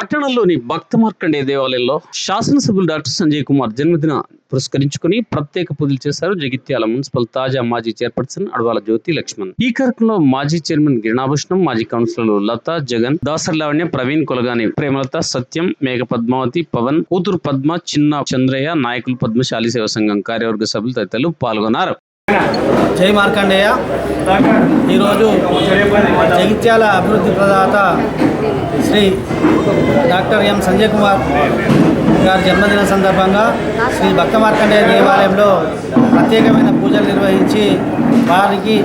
పట్టణంలోని భక్త మార్కండే దేవాలయంలో శాసనసభ్యులు డాక్టర్ సంజయ్ కుమార్ జన్మదిన పురస్కరించుకుని ప్రత్యేక పూజలు చేశారు. జగిత్యాల మున్సిపల్ తాజా మాజీ చైర్పర్సన్ అడవాల జ్యోతి లక్ష్మణ్. ఈ కార్యక్రమంలో మాజీ చైర్మన్ గిరినాభూషణం మాజీ కౌన్సిలర్లు లత జగన్ దాసర్ లావణ్య ప్రవీణ్ కొలగాని ప్రేమలత సత్యం మేఘ పద్మావతి పవన్ కూతురు పద్మ చిన్న చంద్రయ్య నాయకులు పద్మశాలి సేవ సంఘం కార్యవర్గ సభ్యులు తదితరులు పాల్గొన్నారు. జై మార్కండేయ. ఈరోజు జగిత్యాల అభివృద్ధి ప్రదాత శ్రీ డాక్టర్ ఎం సంజయ్ కుమార్ గారి జన్మదిన సందర్భంగా శ్రీ భక్త మార్కండేయ దేవాలయంలో ప్రత్యేకమైన పూజలు నిర్వహించి వారికి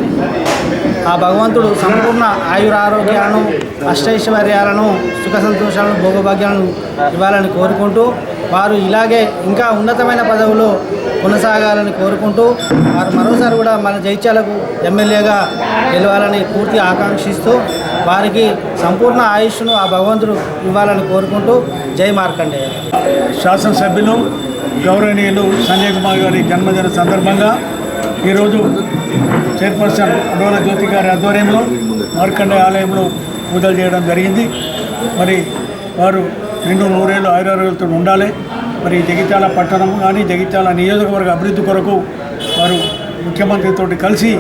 ఆ భగవంతుడు సంపూర్ణ ఆయురారోగ్యాలను అష్టైశ్వర్యాలను సుఖ సంతోషాలను భోగభాగ్యాలను ఇవ్వాలని కోరుకుంటూ వారు ఇలాగే ఇంకా ఉన్నతమైన పదవులు కొనసాగాలని కోరుకుంటూ వారు మరోసారి కూడా మన జైత్యాలకు ఎమ్మెల్యేగా గెలవాలని పూర్తి ఆకాంక్షిస్తూ వారికి సంపూర్ణ ఆయుష్ను ఆ భగవంతుడు ఇవ్వాలని కోరుకుంటూ జై మార్కండేయ. శాసనసభ్యులు గౌరవనీయులు సంజయ్ కుమార్ గారి జన్మదిన సందర్భంగా ఈరోజు చైర్పర్సన్ అడోల జ్యోతి గారి ఆధ్వర్యంలో మార్కండే ఆలయంలో పూజలు చేయడం జరిగింది. మరి వారు రెండు నూరేళ్ళు ఆయురారోగ్యాలతో ఉండాలి. మరి జగిత్యాల పట్టణం కానీ జగిత్యాల నియోజకవర్గ అభివృద్ధి కొరకు వారు ముఖ్యమంత్రితో కలిసి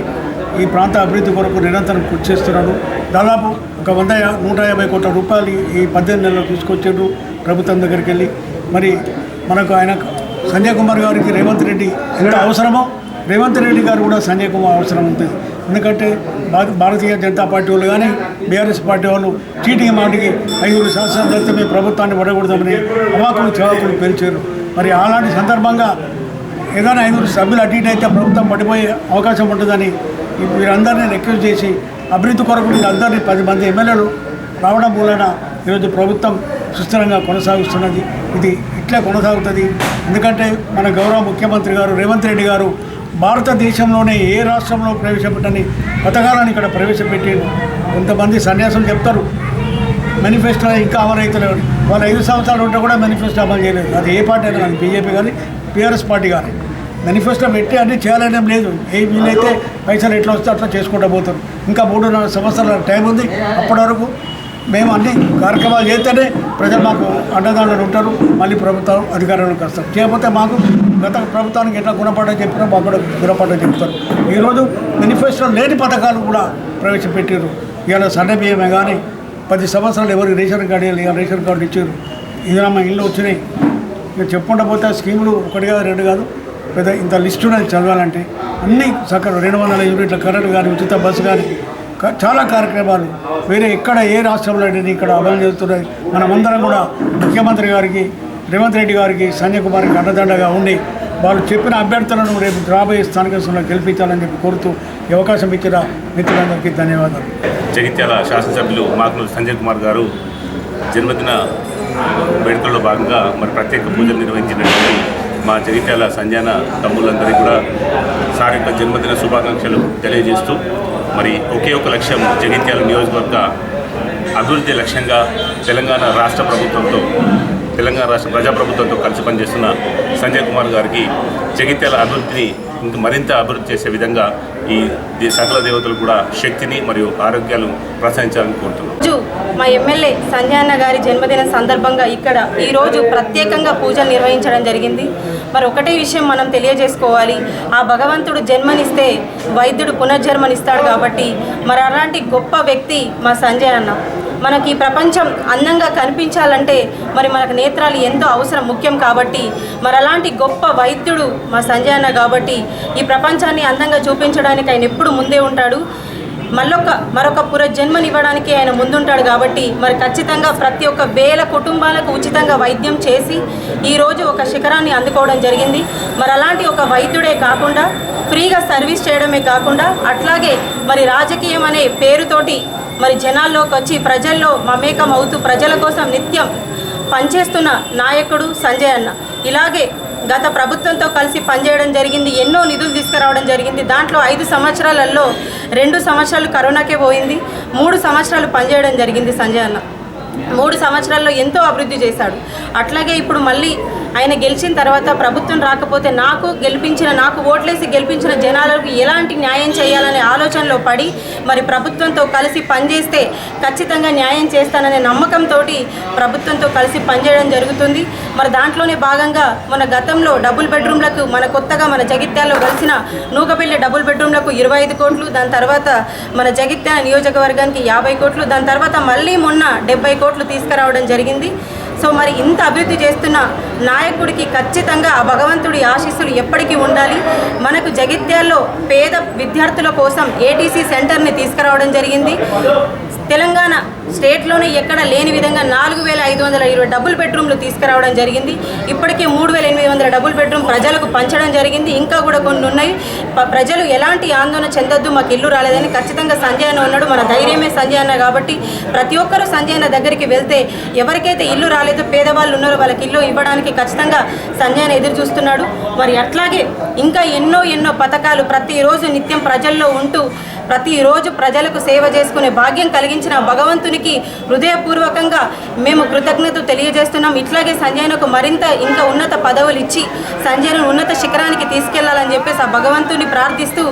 ఈ ప్రాంత అభివృద్ధి కొరకు నిరంతరం కృషి చేస్తున్నారు. దాదాపు ఒక వంద నూట యాభై కోట్ల రూపాయలు ఈ పద్దెనిమిది నెలలు తీసుకొచ్చారు ప్రభుత్వం దగ్గరికి వెళ్ళి. మరి మనకు ఆయన సంజయ్ కుమార్ గారికి రేవంత్ రెడ్డి ఎంత అవసరమో రేవంత్ రెడ్డి గారు కూడా సంజయ్ కుమార్ అవసరం ఉంటుంది. ఎందుకంటే భారతీయ జనతా పార్టీ వాళ్ళు కానీ బీఆర్ఎస్ పార్టీ వాళ్ళు చీటికి మాటికి ఐదుగురు శాసనసభ్యులతో మీ ప్రభుత్వాన్ని పడకూడదామని అవాకులు చవాకులు పెంచారు మరి అలాంటి సందర్భంగా ఏదైనా ఐదుగురు సభ్యులు అటు ఇటు అయితే ప్రభుత్వం పడిపోయే అవకాశం ఉంటుందని వీరందరినీ రిక్వెస్ట్ చేసి అభివృద్ధి కొరకు అందరినీ పది మంది ఎమ్మెల్యేలు రావడం మూలన ఈరోజు ప్రభుత్వం సుస్థిరంగా కొనసాగిస్తున్నది. ఇది ఇట్లే కొనసాగుతుంది. ఎందుకంటే మన గౌరవ ముఖ్యమంత్రి గారు రేవంత్ రెడ్డి గారు భారతదేశంలోనే ఏ రాష్ట్రంలో ప్రవేశపెట్టని పథకాలను ఇక్కడ ప్రవేశపెట్టి కొంతమంది సన్యాసం చెప్తారు మేనిఫెస్టో ఇంకా అమలు అవుతలేవు వాళ్ళు ఐదు సంవత్సరాలు ఉంటే కూడా మేనిఫెస్టో అమలు చేయలేదు. అది ఏ పార్టీ అయినా కానీ బీజేపీ కానీ టీఆర్ఎస్ పార్టీ కానీ. మేనిఫెస్టో పెట్టి అన్నీ చేయాలనేం లేదు. ఏ వీలైతే పైసలు ఎట్లా వస్తే అట్లా చేసుకుంటూ పోతారు. ఇంకా మూడున్నర సంవత్సరాల టైం ఉంది. అప్పటి వరకు మేము అన్ని కార్యక్రమాలు చేస్తేనే ప్రజలు మాకు అండదండలు ఉంటారు. మళ్ళీ ప్రభుత్వం అధికారంలోకి వస్తారు. చేయకపోతే మాకు గత ప్రభుత్వానికి ఎట్లా గుణపడ్డ చెప్పినా మాకు కూడా గుణపడ్డ చెప్తారు. ఈరోజు మేనిఫెస్టో లేని పథకాలు కూడా ప్రవేశపెట్టారు ఇవాళ సన్న బియ్యమే కానీ పది సంవత్సరాలు ఎవరికి రేషన్ కార్డు ఇవ్వాలి ఇవాళ రేషన్ కార్డు ఇచ్చారు. ఇదిరామ ఇల్లు వచ్చినాయి. ఇక చెప్పుకుంటా పోతే ఆ స్కీములు ఒకటి కాదు రెండు కాదు. పెద్ద ఇంత లిస్టు ఉన్నది చదవాలంటే. అన్నీ సకలు రెండు వందల యూనిట్ల కరెంట్ కానీ ఉచిత బస్సు కానీ చాలా కార్యక్రమాలు. వేరే ఎక్కడ ఏ రాష్ట్రంలో లేని ఇక్కడ అమలు చేస్తున్నాయి మనమందరం కూడా ముఖ్యమంత్రి గారికి రేవంత్ రెడ్డి గారికి సంజయ్ కుమార్కి అండదండగా ఉండి వాళ్ళు చెప్పిన అభ్యర్థులను రేపు రాబోయే స్థానిక సంస్థలో గెలిపించాలని చెప్పి కోరుతూ ఈ అవకాశం ఇచ్చిన మిత్రులందరికీ ధన్యవాదాలు. జగిత్యాల శాసనసభ్యులు మాకులు సంజయ్ కుమార్ గారు జన్మదిన వేడుకల్లో భాగంగా మరి ప్రత్యేక పూజలు నిర్వహించినటువంటి మా జగిత్యాల సంజాన తమ్ముళ్ళందరికీ కూడా సార్ యొక్క జన్మదిన శుభాకాంక్షలు తెలియజేస్తూ మరి ఒకే ఒక లక్ష్యం జగిత్యాల నియోజకవర్గ అభివృద్ధి లక్ష్యంగా తెలంగాణ రాష్ట్ర ప్రభుత్వంతో తెలంగాణ రాష్ట్ర ప్రజాప్రభుత్వంతో కలిసి పనిచేస్తున్న సంజయ్ కుమార్ గారికి జగిత్యాల అభివృద్ధిని మరింత అభివృద్ధి చేసే విధంగా ఈ సకల దేవతలు కూడా శక్తిని మరియు ఆరోగ్యాలు ప్రసాదించాలని కోరుతున్నాను మా ఎమ్మెల్యే సంధ్యాన్న గారి జన్మదిన సందర్భంగా ఇక్కడ ఈరోజు ప్రత్యేకంగా పూజలు నిర్వహించడం జరిగింది. మరి ఒకటే విషయం మనం తెలియజేసుకోవాలి. ఆ భగవంతుడు జన్మనిస్తే వైద్యుడు పునర్జన్మనిస్తాడు కాబట్టి మరి అలాంటి గొప్ప వ్యక్తి మా సంజయ్ అన్న మనకి ఈ ప్రపంచం అందంగా కనిపించాలంటే మరి మనకు నేత్రాలు ఎంతో అవసరం ముఖ్యం కాబట్టి మరి అలాంటి గొప్ప వైద్యుడు మా సంజయ్ అన్న కాబట్టి ఈ ప్రపంచాన్ని అందంగా చూపించడానికి ఆయన ఎప్పుడు ముందే ఉంటాడు. మళ్ళొక మరొక పునర్జన్మనివ్వడానికి ఆయన ముందుంటాడు కాబట్టి మరి ఖచ్చితంగా ప్రతి ఒక్క వేల కుటుంబాలకు ఉచితంగా వైద్యం చేసి ఈరోజు ఒక శిఖరాన్ని అందుకోవడం జరిగింది. మరి అలాంటి ఒక వైద్యుడే కాకుండా ఫ్రీగా సర్వీస్ చేయడమే కాకుండా అట్లాగే మరి రాజకీయం అనే పేరుతోటి మరి జనాల్లోకి వచ్చి ప్రజల్లో మమేకం అవుతూ ప్రజల కోసం నిత్యం పనిచేస్తున్న నాయకుడు సంజయ్ అన్న. ఇలాగే గత ప్రభుత్వంతో కలిసి పనిచేయడం జరిగింది ఎన్నో నిధులు తీసుకురావడం జరిగింది. దాంట్లో ఐదు సంవత్సరాలలో రెండు సంవత్సరాలు కరోనాకే పోయింది మూడు సంవత్సరాలు పనిచేయడం జరిగింది సంజయ్ అన్న. మూడు సంవత్సరాల్లో ఎంతో అభివృద్ధి చేశాడు. అట్లాగే ఇప్పుడు మళ్ళీ ఆయన గెలిచిన తర్వాత ప్రభుత్వం రాకపోతే నాకు గెలిపించిన నాకు ఓట్లేసి గెలిపించిన జనాలకు ఎలాంటి న్యాయం చేయాలనే ఆలోచనలో పడి మరి ప్రభుత్వంతో కలిసి పనిచేస్తే ఖచ్చితంగా న్యాయం చేస్తాననే నమ్మకంతో ప్రభుత్వంతో కలిసి పనిచేయడం జరుగుతుంది. మరి దాంట్లోనే భాగంగా మన గతంలో డబుల్ బెడ్రూమ్లకు మన కొత్తగా మన జగిత్యాల్లో కలిసిన నూకపల్లి డబుల్ బెడ్రూమ్లకు ఇరవై ఐదు కోట్లు దాని తర్వాత మన జగిత్యాల నియోజకవర్గానికి యాభై కోట్లు దాని తర్వాత మళ్ళీ మొన్న డెబ్బై కోట్లు తీసుకురావడం జరిగింది. సో మరి ఇంత అభివృద్ధి చేస్తున్న నాయకుడికి ఖచ్చితంగా ఆ భగవంతుడి ఆశీస్సులు ఎప్పటికీ ఉండాలి. మనకు జగిత్యాల్లో పేద విద్యార్థుల కోసం ఏటీసీ సెంటర్ని తీసుకురావడం జరిగింది. తెలంగాణ స్టేట్లోనే ఎక్కడ లేని విధంగా నాలుగు వేల ఐదు వందల ఇరవై డబుల్ బెడ్రూమ్లు తీసుకురావడం జరిగింది. ఇప్పటికే మూడు వేల ఎనిమిది వందల డబుల్ బెడ్రూమ్ ప్రజలకు పంచడం జరిగింది. ఇంకా కూడా కొన్ని ఉన్నాయి. ప- ప్రజలు ఎలాంటి ఆందోళన చెందొద్దు మాకు ఇల్లు రాలేదని ఖచ్చితంగా సంజయ్ అన్న ఉన్నాడు. మన ధైర్యమే సంజయ్ అన్న కాబట్టి ప్రతి ఒక్కరూ సంజయ్ అన్న దగ్గరికి వెళ్తే ఎవరికైతే ఇల్లు రాలేదో పేదవాళ్ళు ఉన్నారో వాళ్ళకి ఇల్లు ఇవ్వడానికి ఖచ్చితంగా సంజయ్ అన్న ఎదురు చూస్తున్నాడు. మరి అట్లాగే ఇంకా ఎన్నో ఎన్నో పథకాలు ప్రతిరోజు నిత్యం ప్రజల్లో ఉంటూ ప్రతిరోజు ప్రజలకు సేవ చేసుకునే భాగ్యం కలిగించిన భగవంతుని భగవంతునికి హృదయపూర్వకంగా మేము కృతజ్ఞత తెలియజేస్తున్నాం. ఇట్లాగే సంజయ్నకు మరింత ఇంకా ఉన్నత పదవులు ఇచ్చి సంజయ్ను ఉన్నత శిఖరానికి తీసుకెళ్ళాలని చెప్పేసి ఆ భగవంతుని ప్రార్థిస్తూ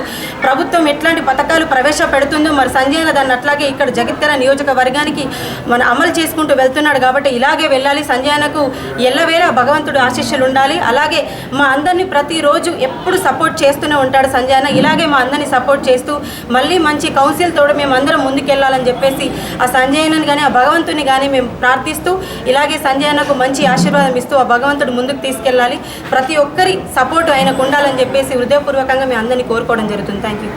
ప్రభుత్వం ఎట్లాంటి పథకాలు ప్రవేశపెడుతుందో మరి సంజయన దాన్ని అట్లాగే ఇక్కడ జగిత్యాల నియోజకవర్గానికి మన అమలు చేసుకుంటూ వెళ్తున్నాడు కాబట్టి ఇలాగే వెళ్ళాలి. సంజయ్నకు ఎల్లవేళ భగవంతుడు ఆశీస్సులు ఉండాలి. అలాగే మా అందరినీ ప్రతిరోజు ఎప్పుడు సపోర్ట్ చేస్తూనే ఉంటాడు సంజయన. ఇలాగే మా అందరినీ సపోర్ట్ చేస్తూ మళ్ళీ మంచి కౌన్సిల్ తోడు మేము అందరం ముందుకెళ్ళాలని చెప్పేసి ఆ సంజయనని కానీ ఆ భగవంతుని కానీ మేము ప్రార్థిస్తూ ఇలాగే సంజయనకు మంచి ఆశీర్వాదం ఇస్తూ ఆ భగవంతుడు ముందుకు తీసుకెళ్ళాలి. ప్రతి ఒక్కరి సపోర్ట్ ఆయనకు ఉండాలని చెప్పేసి హృదయపూర్వకంగా మేము అందరినీ కోరుకోవడం జరుగుతుంది. Thank you